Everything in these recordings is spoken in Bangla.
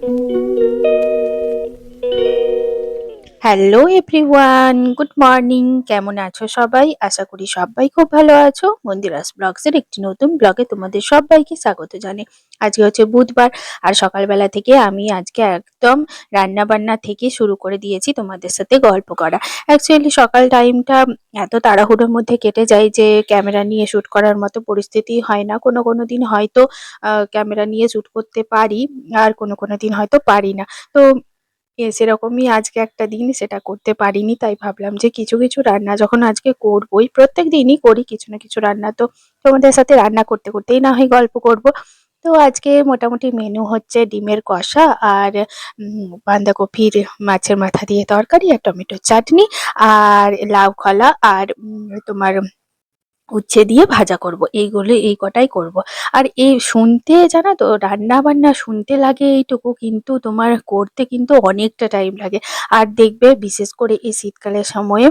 Música hello everyone good morning কেমন আছো সবাই? আশা করি সবাই খুব ভালো আছো। মন্দিরাস ব্লগসের একটি নতুন ব্লগে তোমাদের সবাইকে স্বাগত জানে আজকে হচ্ছে বুধবার আর সকালবেলা থেকে আমি আজকে একদম রান্না বান্না থেকে শুরু করে দিয়েছি তোমাদের সাথে গল্প করা। অ্যাকচুয়ালি সকাল টাইমটা এত তাড়াহুড়োর মধ্যে কেটে যায় যে ক্যামেরা নিয়ে শ্যুট করার মতো পরিস্থিতি হয় না। কোনো কোনো দিন হয়তো ক্যামেরা নিয়ে শ্যুট করতে পারি, আর কোনো কোনো দিন হয়তো পারি না। তো সেরকমই আজকে একটা দিন সেটা করতে পারিনি, তাই ভাবলাম যে কিছু কিছু রান্না যখন আজকে করবোই, প্রত্যেক দিনই করি কিছু না কিছু রান্না, তো তোমাদের সাথে রান্না করতে করতেই না হয় গল্প করব। তো আজকে মোটামুটি মেনু হচ্ছে ডিমের কষা আর বাঁধাকপির মাছের মাথা দিয়ে তরকারি আর টমেটোর চাটনি আর লাউ খলা আর তোমার উচ্ছে দিয়ে ভাজা করব। এইগুলো এই কটাই করব। আর এই শুনতে জানো তো রান্না বান্না শুনতে লাগে এইটুকু, কিন্তু তোমার করতে কিন্তু অনেকটা টাইম লাগে। আর দেখবে বিশেষ করে এই শীতকালের সময়ে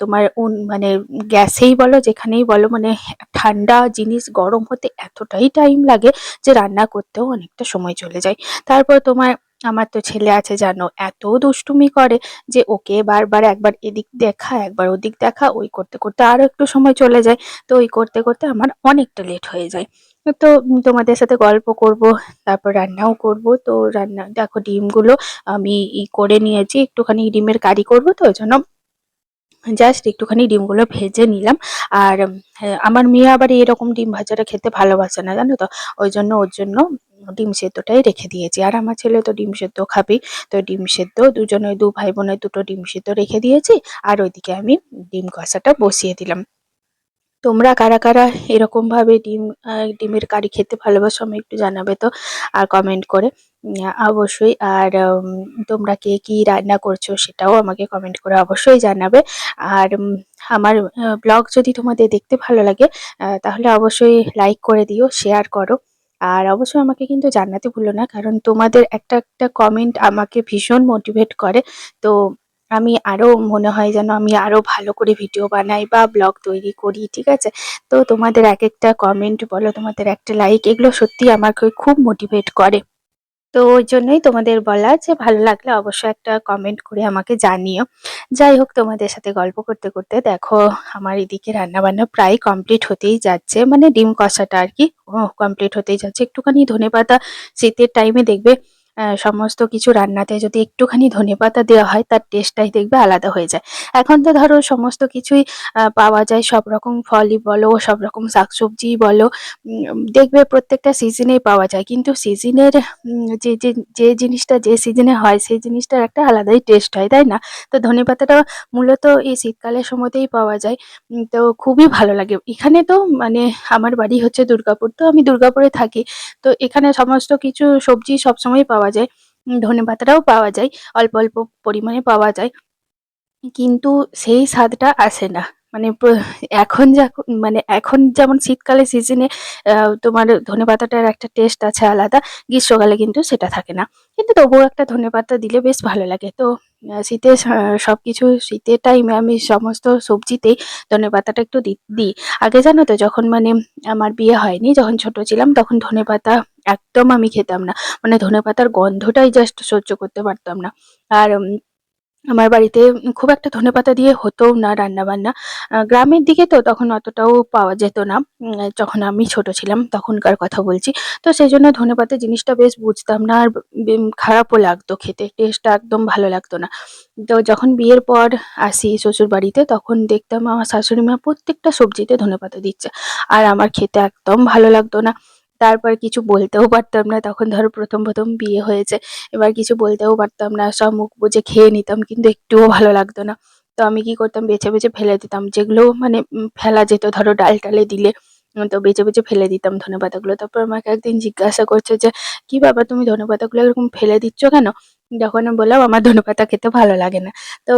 তোমার উন মানে গ্যাসেই বলো, যেখানেই বলো মানে ঠান্ডা জিনিস গরম হতে এতটাই টাইম লাগে যে রান্না করতেও অনেকটা সময় চলে যায়। তারপর তোমার আমার তো ছেলে আছে জানো। এত দুষ্টুমি করে যে ওকে বারবার একবার এদিক দেখা একবার ওদিক দেখা ওই করতে করতে আরও একটু সময় চলে যায়। তো ওই করতে করতে আমার অনেকটা লেট হয়ে যায়। তো তোমাদের সাথে গল্প করব তারপর রান্নাও করব। তো রান্না দেখো ডিমগুলো আমি ই করে নিয়েছি একটুখানি ডিমের কারি করব তো ওই জন্য জাস্ট একটুখানি ডিমগুলো ভেজে নিলাম। আর হ্যাঁ, আমার মেয়ে আবার এরকম ডিম ভাজাটা খেতে ভালোবাসে না জানো তো? ওই জন্য ওর জন্য ডিম সেদ্ধটাই রেখে দিয়েছি। আর আমার ছেলে তো ডিম সেদ্ধ খাবেই তো ডিম সেদ্ধ, দুজনে, দু ভাই বোনের দুটো ডিম সেদ্ধ রেখে দিয়েছি। আর ওইদিকে আমি ডিম কষাটা বসিয়ে দিলাম। তোমরা কারা কারা এরকমভাবে ডিম ডিমের কারি খেতে ভালোবাসো আমি একটু জানাবে তো, আর কমেন্ট করে। অবশ্যই। আর তোমরা কে কি রান্না করছ সেটাও আমাকে কমেন্ট করে অবশ্যই জানাবে। আর আমার ব্লগ যদি তোমাদের দেখতে ভালো লাগে তাহলে অবশ্যই লাইক করে দিও শেয়ার করো। আর অবশ্যই আমাকে কিন্তু জানাতে ভুলো না, কারণ তোমাদের একটা একটা কমেন্ট আমাকে ভীষণ মোটিভেট করে। তো আমি আরও মনে হয় যেন আমি আরও ভালো করে ভিডিও বানাই বা ব্লগ তৈরি করি, ঠিক আছে? তো তোমাদের এক একটা কমেন্ট বলো, তোমাদের একটা লাইক এগুলো সত্যি আমাকে খুব মোটিভেট করে। তো ওই জন্যই তোমাদের বলা যে ভালো লাগলে অবশ্যই একটা কমেন্ট করে আমাকে জানিও। যাই হোক, তোমাদের সাথে গল্প করতে করতে দেখো, আমার এদিকে রান্নাবান্না প্রায় কমপ্লিট হতেই যাচ্ছে। মানে ডিম কষাটা আর কি কমপ্লিট হতেই যাচ্ছে। একটুখানি ধনে পাতা শীতের টাইমে দেখবে সমস্ত কিছু রান্নাতে যদি একটুখানি ধনেপাতা দেওয়া হয়, তার টেস্টটাই দেখবে আলাদা হয়ে যায়। এখন তো ধরো সমস্ত কিছুই পাওয়া যায়। সব রকম ফলই বলো, সব রকম শাকসবজি বলো দেখবে প্রত্যেকটা সিজনেই পাওয়া যায়। কিন্তু সিজনের যে যে যে জিনিসটা, যে সিজনে হয়, সেই জিনিসটার একটা আলাদাই টেস্ট হয়, তাই না? তো ধনেপাতাটা মূলত এই শীতকালের সময়তেই পাওয়া যায়। তো খুবই ভালো লাগে। এখানে তো মানে আমার বাড়ি হচ্ছে দুর্গাপুর, তো আমি দুর্গাপুরে থাকি। তো এখানে সমস্ত কিছু সবজি সবসময় পাওয়া যায় উম, ধনেপাতাটাও পাওয়া যায় অল্প অল্প পরিমাণে পাওয়া যায়। কিন্তু সেই স্বাদটা আসে না। মানে এখন যা মানে এখন যেমন শীতকালে সিজনে তোমার ধনেপাতাটার একটা টেস্ট আছে আলাদা গ্রীষ্মকালে কিন্তু সেটা থাকে না। কিন্তু তবুও একটা ধনেপাতা দিলে বেশ ভালো লাগে। তো শীতে সব কিছু শীতের টাইমে আমি সমস্ত সবজিতেই ধনেপাতাটা একটু দি- দিই। আগে জানো তো যখন মানে আমার বিয়ে হয়নি যখন ছোট ছিলাম তখন ধনেপাতা একদম আমি খেতাম না। মানে ধনেপাতার গন্ধটাই জাস্ট সহ্য করতে পারতাম না। আর আমার বাড়িতে খুব একটা ধনেপাতা দিয়ে হতোও না রান্নাবান্না। আহ, গ্রামের দিকে তো তখন অতটাও পাওয়া যেত না। যখন আমি ছোট ছিলাম তখনকার কথা বলছি। তো সেই জন্য ধনেপাতা জিনিসটা বেশ বুঝতাম না। আর খারাপও লাগতো খেতে। টেস্টটা একদম ভালো লাগতো না। তো যখন বিয়ের পর আসি শ্বশুর বাড়িতে তখন দেখতাম আমার শাশুড়ি মা প্রত্যেকটা সবজিতে ধনেপাতা দিচ্ছে। আর আমার খেতে একদম ভালো লাগতো না। তারপর কিছু বলতেও পারতাম না। তখন ধরো প্রথম প্রথম বিয়ে হয়েছে, এবার কিছু বলতেও পারতাম না। সব মুখ বুঝে খেয়ে নিতাম, কিন্তু একটুও ভালো লাগতো না। তো আমি কি করতাম, বেছে বেছে ফেলে দিতাম। যেগুলো মানে ফেলা যেত, ধরো ডাল টালে দিলে তো বেছে বেছে ফেলে দিতাম ধনেপাতাগুলো। তারপর আমাকে একদিন জিজ্ঞাসা করছে যে, কি বাবা, তুমি ধনেপাতাগুলো এরকম ফেলে দিচ্ছ কেন? যখন বললাম, আমার ধনেপাতা খেতে ভালো লাগে না। তো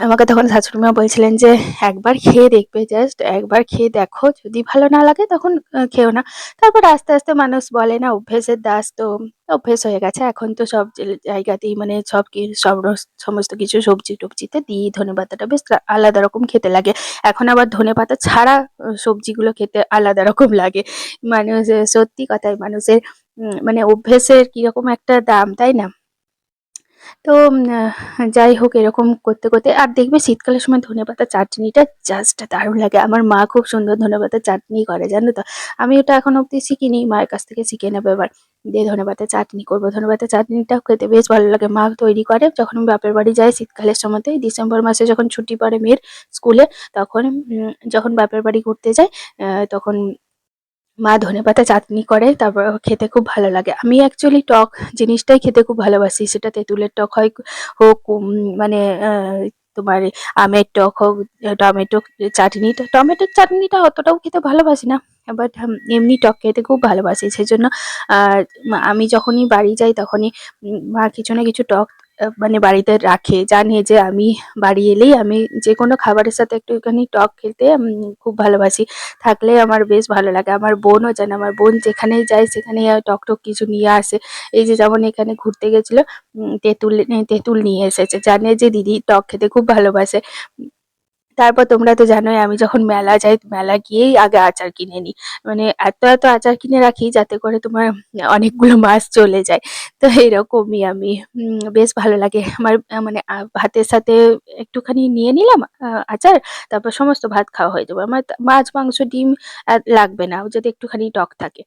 আমাকে তখন শাশুড়ি মা বলছিলেন যে, একবার খেয়ে দেখবে জাস্ট একবার খেয়ে দেখো। যদি ভালো না লাগে তখন খেও না। তারপর আস্তে আস্তে মানুষ বলে, না, অভ্যেসের দাস তো, অভ্যেস হয়ে গেছে। এখন তো সব জায়গাতেই মানে সব কি, সব সমস্ত কিছু সবজি টবজিতে দিই। ধনেপাতাটা বেশ আলাদা রকম খেতে লাগে। এখন আবার ধনেপাতা ছাড়া সবজিগুলো খেতে আলাদা রকম লাগে। মানুষ সত্যি কথাই মানুষের মানে অভ্যেসের কীরকম একটা দাম, তাই না? তো যাই হোক এরকম করতে করতে আর দেখবে শীতকালের সময় ধনেপাতা চাটনিটা জাস্ট দারুণ লাগে। আমার মা খুব সুন্দর ধনেপাতা চাটনি করে জানো তো? আমি ওটা এখন অব্দি শিখিনি মায়ের কাছ থেকে শিখে নেব এবার। দিয়ে ধনেপাতা চাটনি করব। ধনেপাতা চাটনিটা খেতে বেশ ভালো লাগে। মা তৈরি করে যখন বাপের বাড়ি যাই শীতকালের সময়তে ডিসেম্বর মাসে যখন ছুটি পড়ে মেয়ের স্কুলে তখন যখন বাপের বাড়ি ঘুরতে আহ, তখন মা ধনেপাতা চাটনি করে, তারপর খেতে খুব ভালো লাগে। আমি অ্যাকচুয়ালি টক জিনিসটাই খেতে খুব ভালোবাসি। সেটা তেঁতুলের টক হয়, হোক মানে তোমার আমের টক হোক, টমেটো চাটনি, টমেটোর চাটনিটা অতটাও খেতে ভালোবাসি না বাট এমনি টক খেতে খুব ভালোবাসি। সেই জন্য আমি যখনই বাড়ি যাই তখনই মা কিছু না কিছু টক মানে বাড়িতে রাখে জানে যে আমি বাড়ি এলেই আমি যে কোনো খাবারের সাথে একটুখানি টক খেতে খুব ভালোবাসি। থাকলে আমার বেশ ভালো লাগে। আমার বোনও জানে, আমার বোন যেখানেই যায় সেখানে টক টক কিছু নিয়ে আসে। এই যে যেমন এখানে ঘুরতে গেছিল তেঁতুল তেঁতুল নিয়ে এসেছে। জানে যে দিদি টক খেতে খুব ভালোবাসে। তারপর তোমরা তো জানোই আমি যখন মেলা যাই, মেলা গিয়েই আগে আচার কিনে নিই। মানে এত এত আচার কিনে রাখি যাতে করে তোমার অনেকগুলো মাছ চলে যায়। তো এরকমই আমি বেশ ভালো লাগে। আমার মানে ভাতের সাথে একটুখানি নিয়ে নিলাম আচার, তারপর সমস্ত ভাত খাওয়া হয়ে যাবে। আমার মাছ, মাংস, ডিম লাগবে না, যদি একটুখানি টক থাকে।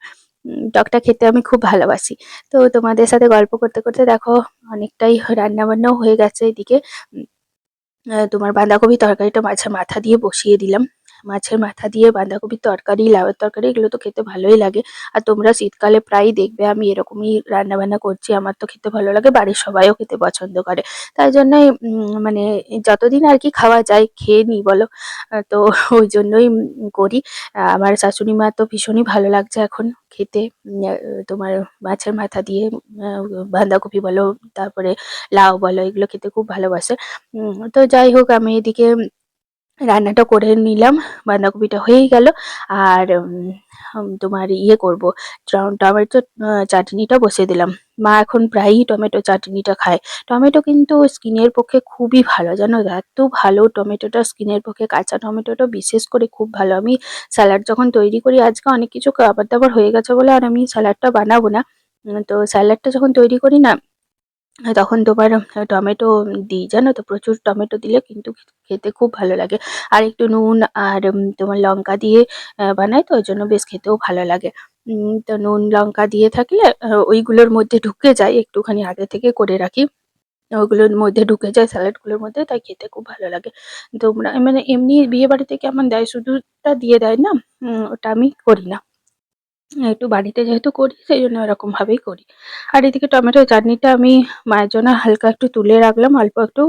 টকটা খেতে আমি খুব ভালোবাসি। তো তোমাদের সাথে গল্প করতে করতে দেখো, অনেকটাই রান্না বান্নাও হয়ে গেছে এদিকে। তোমার বাঁধাকপি তরকারিটা মাঝে মাথা দিয়ে বসিয়ে দিলাম। মাছের মাথা দিয়ে বাঁধাকপির তরকারি, লাউয়ের তরকারি, এগুলো তো খেতে ভালোই লাগে। আর তোমরা শীতকালে প্রায়ই দেখবে, আমি এরকমই রান্নাবান্না করছি, আমার তো খেতে ভালো লাগে, বাড়ির সবাইও খেতে পছন্দ করে। তাই জন্যই মানে যতদিন আর কি খাওয়া যায়, খেয়ে নিই বলো। তো ওই জন্যই করি। আমার শাশুড়ি মা তো ভীষণই ভালো লাগছে এখন খেতে। তোমার মাছের মাথা দিয়ে বাঁধাকপি বলো, তারপরে লাউ বলো, এগুলো খেতে খুব ভালোবাসে। তো যাই হোক, আমি এদিকে রান্নাটা করে নিলাম, বাঁধাকপিটা হয়েই গেল। আর তোমার ইয়ে করব টমেটো চাটনিটা বসিয়ে দিলাম। মা এখন প্রায়ই টমেটো চাটনিটা খায়। টমেটো কিন্তু স্কিনের পক্ষে খুবই ভালো, জানো? এত ভালো টমেটোটা, স্কিনের পক্ষে কাঁচা টমেটোটা বিশেষ করে খুব ভালো। আমি স্যালাড যখন তৈরি করি, আজকে অনেক কিছু খাবার দাবার হয়ে গেছে বলে আর আমি স্যালাডটা বানাবো না। তো স্যালাডটা যখন তৈরি করি না তখন তোমার টমেটো দিই, জানো তো? প্রচুর টমেটো দিলে কিন্তু খেতে খুব ভালো লাগে। আর একটু নুন আর তোমার লঙ্কা দিয়ে বানাই তো, ওই জন্য বেশ খেতেও ভালো লাগে। তো নুন, লঙ্কা দিয়ে থাকলে ওইগুলোর মধ্যে ঢুকে যায়, একটুখানি আগে থেকে করে রাখি। ওগুলোর মধ্যে ঢুকে যায়, স্যালাডগুলোর মধ্যে, তাই খেতে খুব ভালো লাগে। তোমরা মানে এমনি বিয়ে বাড়িতে কেমন দেয়? শুধুটা দিয়ে দেয় না? ওটা আমি করি না। একটু বাড়িতে যেহেতু করি, সেই জন্য এরকম ভাবেই করি। আর এদিকে টমেটো চাটনিটা আমি মায়ের জন্য হালকা একটু তুলে রাখলাম, অল্প একটু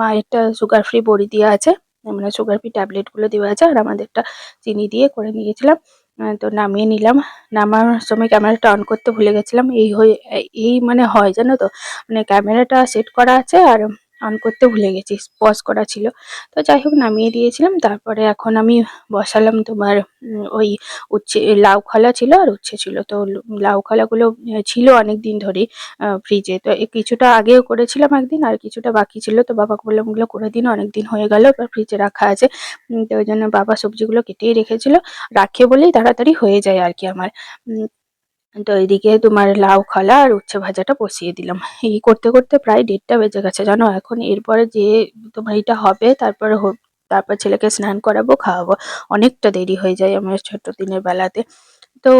মায়েরটা সুগার ফ্রি বড়ি দেওয়া আছে মানে সুগার ফ্রি ট্যাবলেটগুলো দেওয়া আছে, আর আমাদেরটা চিনি দিয়ে করে নিয়েছিলাম তো নামিয়ে নিলাম। নামার সময় ক্যামেরাটা অন করতে ভুলে গেছিলাম, এই হয়ে, এই মানে হয়, জানো তো? মানে ক্যামেরাটা সেট করা আছে, আর অন করতে ভুলে গেছি পজ করা ছিল। তো যাই হোক, নামিয়ে দিয়েছিলাম। তারপরে এখন আমি বসালাম তোমার ওই উচ্ছে, লাউ খলা ছিল আর উচ্ছে ছিল। তো লাউ খলাগুলো ছিল অনেক দিন ধরেই ফ্রিজে তো কিছুটা আগেও করেছিলাম একদিন আর কিছুটা বাকি ছিল। তো বাবাকে বললাম ওগুলো করে দিন অনেক দিন হয়ে গেল, এবার ফ্রিজে রাখা আছে। তো ওই জন্য বাবা সবজিগুলো কেটেই রেখেছিল। রাখে বলেই তাড়াতাড়ি হয়ে যায় আর কি আমার। তো এইদিকে তোমার লাউ খালা আর উচ্ছে ভাজাটা বসিয়ে দিলাম। এই করতে করতে প্রায় দেড়টা বেজে গেছে, জানো? এখন এরপরে যে তোমার এটা হবে, তারপরে তারপর ছেলেকে স্নান করাবো, খাওয়াবো। অনেকটা দেরি হয়ে যায় আমার ছোট্ট দিনের বেলাতে। তো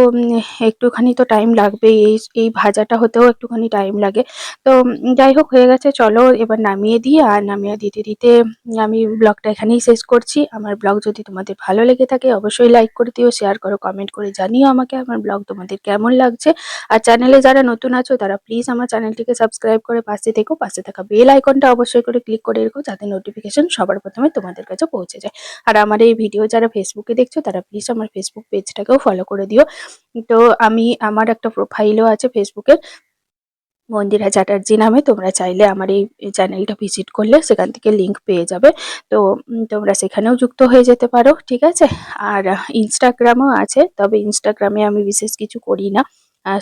একটুখানি তো টাইম লাগবেই। এই এই ভাজাটা হতেও একটুখানি টাইম লাগে। তো যাই হোক, হয়ে গেছে। চলো, এবার নামিয়ে দিই। আর নামিয়ে দিতে দিতে আমি ব্লগটা এখানেই শেষ করছি। আমার ব্লগ যদি তোমাদের ভালো লেগে থাকে, অবশ্যই লাইক করে দিও শেয়ার করো কমেন্ট করে জানিও আমাকে আমার ব্লগ তোমাদের কেমন লাগছে। আর চ্যানেলে যারা নতুন আছো, তারা প্লিজ আমার চ্যানেলটিকে সাবস্ক্রাইব করে পাশে থেকো। পাশে থাকা বেল আইকনটা অবশ্যই করে ক্লিক করে রেখো, যাতে নোটিফিকেশন সবার প্রথমে তোমাদের কাছে পৌঁছে যায়। আর আমার এই ভিডিও যারা ফেসবুকে দেখছ, তারা প্লিজ আমার ফেসবুক পেজটাকেও ফলো করে দিও। তো আমি, আমার একটা প্রোফাইলও আছে ফেসবুকের মন্দিরা চ্যাটার্জি নামে, তোমরা চাইলে আমার এই চ্যানেলটা ভিজিট করলে সেখান থেকে লিংক পেয়ে যাবে। তো তোমরা সেখানেও যুক্ত হয়ে যেতে পারো, ঠিক আছে? আর ইনস্টাগ্রামও আছে, তবে ইনস্টাগ্রামে আমি বিশেষ কিছু করি না।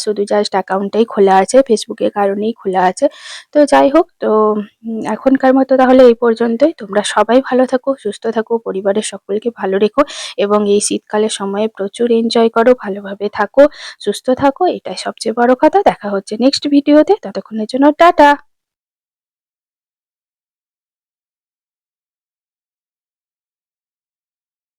শুধু জাস্ট অ্যাকাউন্টটাই খোলা আছে ফেসবুকের কারণেই খোলা আছে। তো যাই হোক, তো এখনকার মতো তাহলে এই পর্যন্তই। তোমরা সবাই ভালো থাকো, সুস্থ থাকো, পরিবারের সকলকে ভালো রেখো এবং এই শীতকালের সময়ে প্রচুর এনজয় করো, ভালোভাবে থাকো, সুস্থ থাকো। এটাই সবচেয়ে বড় কথা। দেখা হচ্ছে নেক্সট ভিডিওতে ততক্ষণের জন্য টাটা!